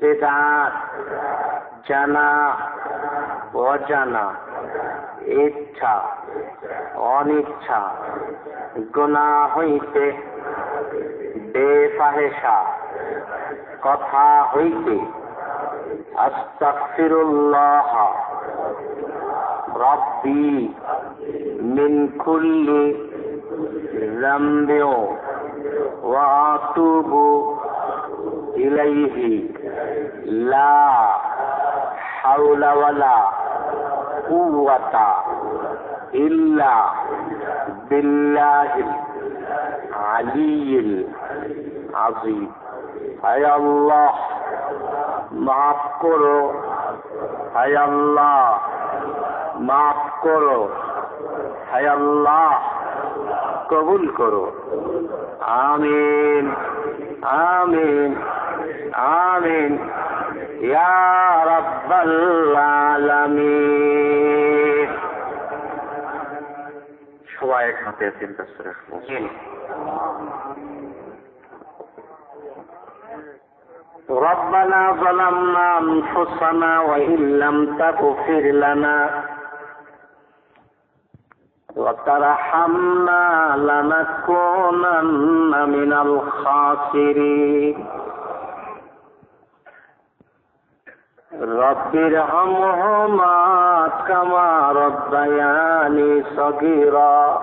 বেদাত জানা অজানা ইচ্ছা অনিচ্ছা গুণা হইতে বেফাহেসা কথা হইতে আস্তাগফিরুল্লাহ রব্বি মিন কুল্লি ذنب وأتوب إليه লা হাউলাওয়ালা কুয়াতা ইল্লা বিল্লাহিল আলিল আজিম মাফ করো। হায় মাফ করো। হায়াল্লাহ কবুল করো। আমিন আমিন। আমিন ইয়া রাব্বাল আলামিন সবাই একসাথে চিন্তা করে ربنا ظلمنا أنفسنا وإن لم تغفر لنا وترحمنا لنكونن من الخاسرين رب ارحمهما كما ربياني صغيرا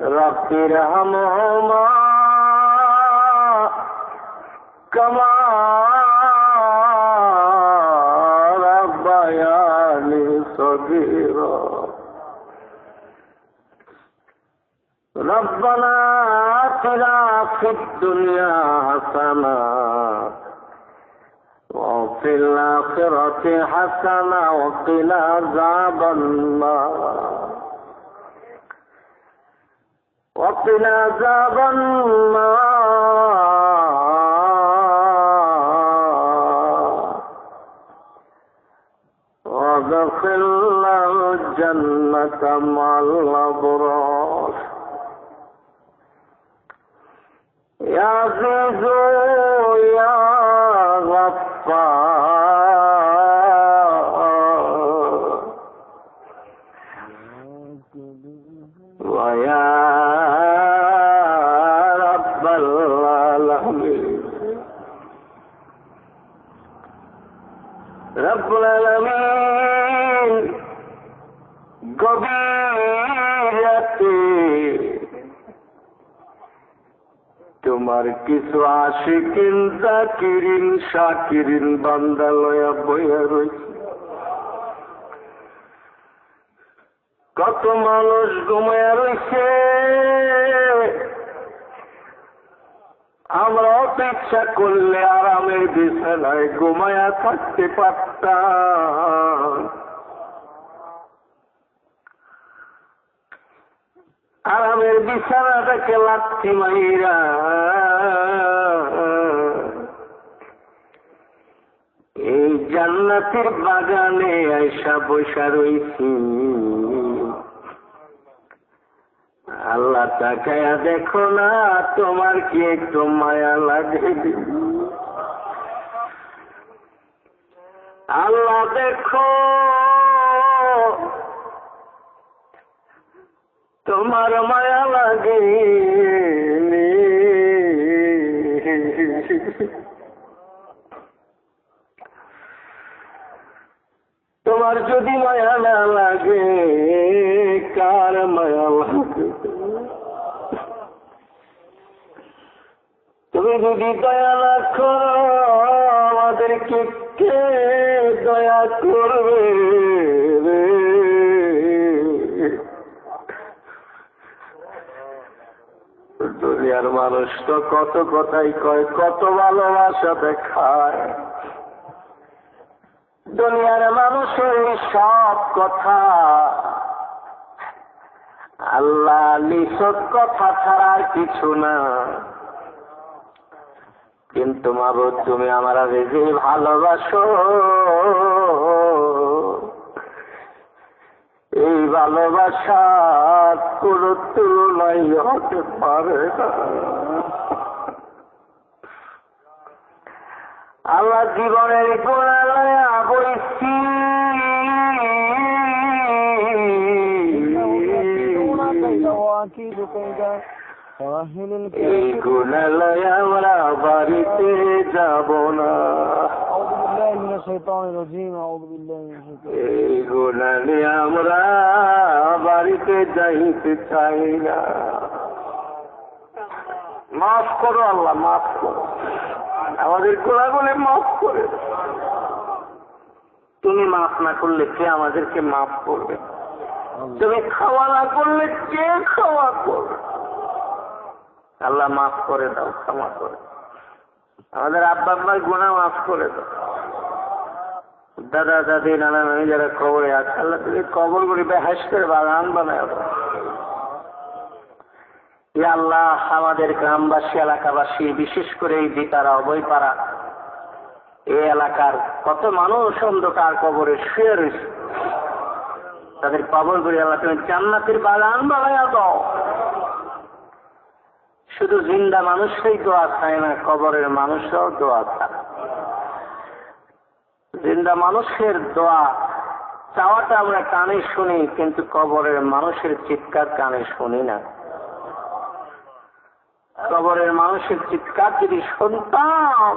رب ارحمهما كما ربياني صغيرا ربنا آتنا في الدنيا حسنة وفي الآخرة حسنة وقنا عذاب النار. وقنا عذاب النار. وادخلنا الجنة مع الأبرار. يا عزيز তোমার কিছু আশিকিন, জাকিরিন সাকিরিন বান্দালয়া বইয়া রয়েছে কত মানুষ ঘুমায়া রয়েছে আমরা অপেক্ষা করলে আরামের বিছানায় ঘুমায়া থাকতে পারত পারতাম আরামের বিছানাটাকে লাথি মাইরা। এই জান্নাতের বাগানে আয়সা বসা রইছি। আল্লাহ তাকায়া দেখো না, তোমার কি একটু মায়া লাগে আল্লাহ দেখো। তোমার মায়া লাগে তোমার যদি মায়া না লাগে, কার মায়া লাগে? তুমি যদি দয়া না করো আমাদেরকে কে দয়া করবে দুনিয়ার মানুষ তো কত কথাই কয়, কত ভালোবাসা দেখায়। দুনিয়ার মানুষের সব কথা। আল্লাহ নিষদ কথা ছাড়া কিছু না। কিন্তু মাবুদ, তুমি আমার বেশি ভালোবাসো। এই ভালোবাসা কোনো তুলনাই হতে পারে আমার জীবনের গোড়ালয়া বইছি কি রূপে যায়? এই গুণালয় বাড়িতে যাব না। এই গুণালে আমরা বাড়িতে যাইতে চাই না। মাফ করো আল্লাহ মাফ করো। আমাদের গোলাগুলি মাফ করে তুমি মাফ না করলে কে আমাদেরকে মাফ করবে? তুমি খাওয়া না করলে কে খাওয়া করবে? আল্লাহ মাফ করে দাও, ক্ষমা করে আমাদের আব্বা আব্বার গুণা মাফ করে দাও। দাদা, দাদি, নানা, নানি যারা কবরে আছে, আল্লাহ তুমি কবর গুলি বেহাসের বাগান বানায় আল্লাহ, আমাদের গ্রামবাসী, এলাকাবাসী, বিশেষ করে এই বিতারা অবৈপাড়া এই এলাকার কত মানুষ অন্ধকার কবরে শুয়ে রয়েছে। তাদের কবর গুলি আল্লাহ তুমি জান্নাতের বাগান বানায় দাও। শুধু জিন্দা মানুষই দোয়া চায় না, কবরের মানুষরাও দোয়া চায় জিন্দা মানুষের দোয়া, চাওয়াটা আমরা কানে শুনি, কিন্তু কবরের মানুষের চিৎকার কানে শুনি না। কবরের মানুষের চিৎকার যদি শুনতাম,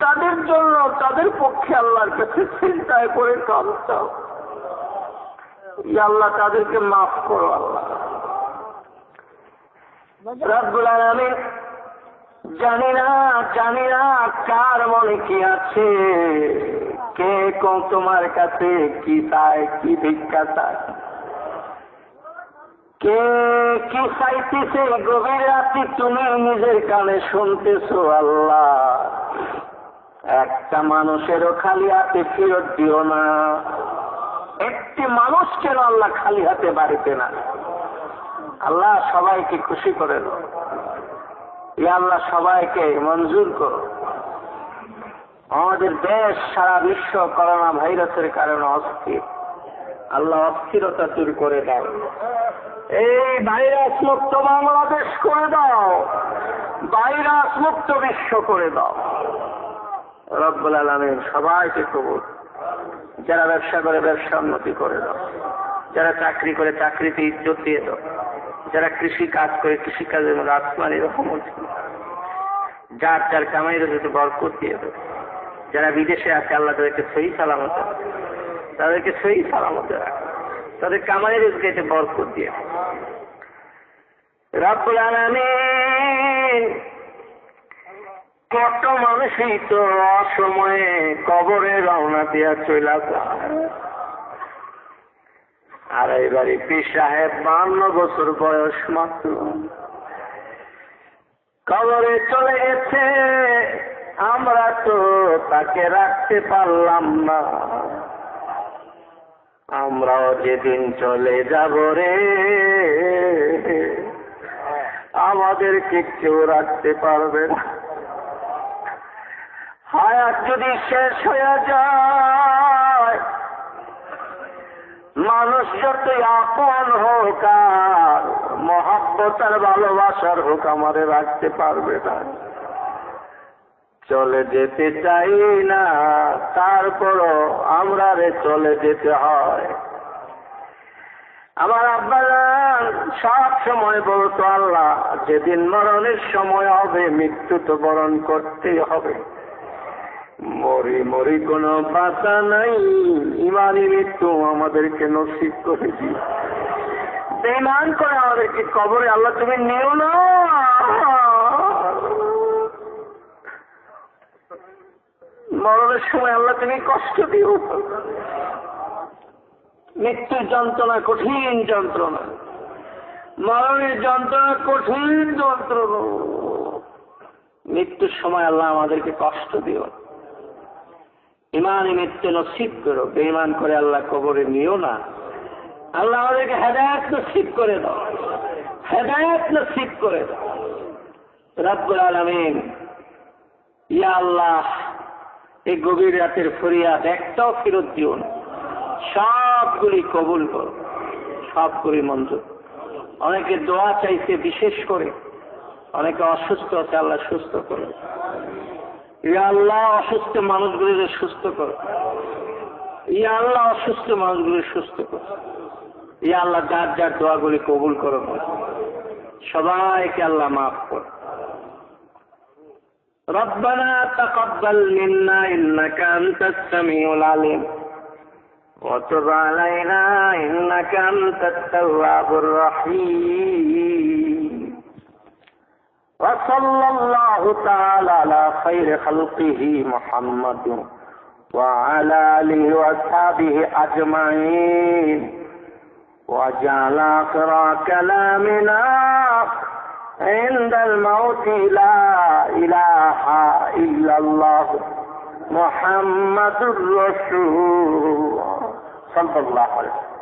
তাদের জন্য, তাদের পক্ষে আল্লাহর কাছে চিন্তায় করে কাঁদতাম আল্লাহ, তাদেরকে মাফ করো আল্লাহ। রব্বুল জানি না জানি না কার মনে কি আছে। কে কোন তোমার কাছে কি চায়, কি ভিক্ষা চায়। কে কি চাইতেছে গভীর রাতে তুমি নিজের কানে শুনতেছো আল্লাহ। একটা মানুষেরও খালি হাতে ফেরত দিও না। একটি মানুষ কেন আল্লাহ খালি হাতে বাড়িতে না? আল্লাহ সবাইকে খুশি করে দাও। ইয়া আল্লাহ সবাইকে মঞ্জুর করো। আমাদের দেশ সারা বিশ্ব করোনা ভাইরাসের কারণে অস্থির। আল্লাহ অস্থিরতা দূর করে দাও। এই ভাইরাস মুক্ত বাংলাদেশ করে দাও। ভাইরাস মুক্ত বিশ্ব করে দাও। রব্বুল আলমিন সবাইকে কবুল। যারা ব্যবসা করে ব্যবসা উন্নতি করে দাও। যারা চাকরি করে চাকরিতে ইজ্জত দিয়ে দাও। যারা কৃষি কাজ করে কৃষি কাজের মধ্যে আসমানি রকম যার যার কামাই রয়েছে বরকত দিয়ে দেবে যারা বিদেশে আছে, আল্লাহ তাদেরকে সহি সালামতে। তাদেরকে সহি সালামতে তাদের কামাই রোজগাইতে বরকত দিয়ে। আলামিন, কত মানুষই তো অসময়ে কবরে রওনা দিয়া চলে যায় আর এবারে পি সাহেব বান্ন বছর বয়স মাত্র। কবরে চলে গেছে, আমরা তো তাকে রাখতে পারলাম না। আমরাও যেদিন চলে যাব রে, আমাদেরকে কেউ রাখতে পারবে না। হায়াত যদি শেষ হয়ে যায় মানুষ যতই আপন হোক আর মহাব্বত আর ভালোবাসার হোক আমারে রাখতে পারবে না। চলে যেতে চাই না, তারপরও আমরা রে চলে যেতে হয়। আমার আব্বা সব সময় বলতো, আল্লাহ, যেদিন মরণের সময় হবে, মৃত্যু তো বরণ করতেই হবে। মরি মরি কোনো বাধা নাই। ইমানি মৃত্যু আমাদেরকে নসিব করে দিও বেমান করে আমাদেরকে কবরে আল্লাহ তুমি নিও না। মরণের সময় আল্লাহ তুমি কষ্ট দিও। মৃত্যুর যন্ত্রণা, কঠিন যন্ত্রণা। মরণের যন্ত্রণা, কঠিন যন্ত্রণা। মৃত্যুর সময় আল্লাহ আমাদেরকে কষ্ট দিও। ইমান মৃত্যু নসিব করো বেইমান করে আল্লাহ কবরে নিও না। আল্লাহ আমাদেরকে হেদায়ত নসিব করে দাও। হেদায়ত নসিব করে দাও। রব্বুল ইয়া আল্লাহ, এই গভীর রাতের ফরিয়াদ একটাও ফেরত দিও না। সবগুলি কবুল করো, সবগুলি মঞ্জুর। অনেকে দোয়া চাইছে বিশেষ করে, অনেকে অসুস্থ আছে, আল্লাহ সুস্থ করো আল্লাহ অসুস্থ মানুষগুলিকে সুস্থ করো ইয়া আল্লাহ অসুস্থ মানুষগুলি সুস্থ করো ইয়া আল্লাহ যার যার দোয়াগুলি কবুল করো সবাইকে আল্লাহ মাফ করো ربنا تقبل منا إنك أنت السميع العليم وتب علينا إنك أنت التواب الرحيم وصلى الله تعالى على خير خلقه محمد وعلى آله وأصحابه أجمعين. وجعل آخر كلامنا عند الموت لا إله إلا الله محمد رسول الله صلى الله عليه وسلم.